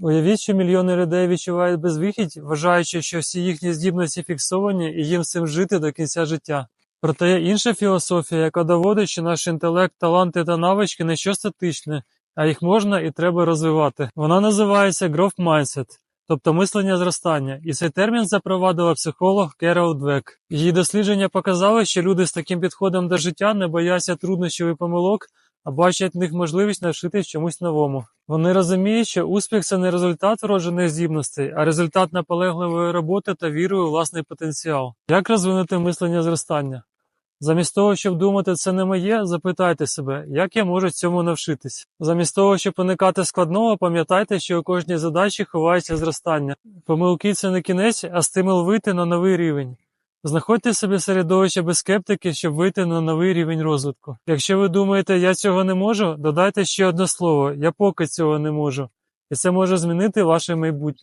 Уявіть, що мільйони людей відчувають безвихідь, вважаючи, що всі їхні здібності фіксовані і їм з цим жити до кінця життя. Проте є інша філософія, яка доводить, що наш інтелект, таланти та навички не що статичне, а їх можна і треба розвивати. Вона називається Growth Mindset, тобто мислення зростання, і цей термін запровадила психолог Керол Двек. Її дослідження показали, що люди з таким підходом до життя не бояться труднощів і помилок, а бачать в них можливість навчитись чомусь новому. Вони розуміють, що успіх це не результат вроджених здібностей, а результат наполегливої роботи та віри у власний потенціал. Як розвинути мислення зростання? Замість того, щоб думати, це не моє, запитайте себе, як я можу цьому навчитись. Замість того, щоб уникати складного, пам'ятайте, що у кожній задачі ховається зростання. Помилки це не кінець, а стимул вийти на новий рівень. Знаходьте собі середовище без скептики, щоб вийти на новий рівень розвитку. Якщо ви думаєте, я цього не можу, додайте ще одне слово, я поки цього не можу. І це може змінити ваше майбутнє.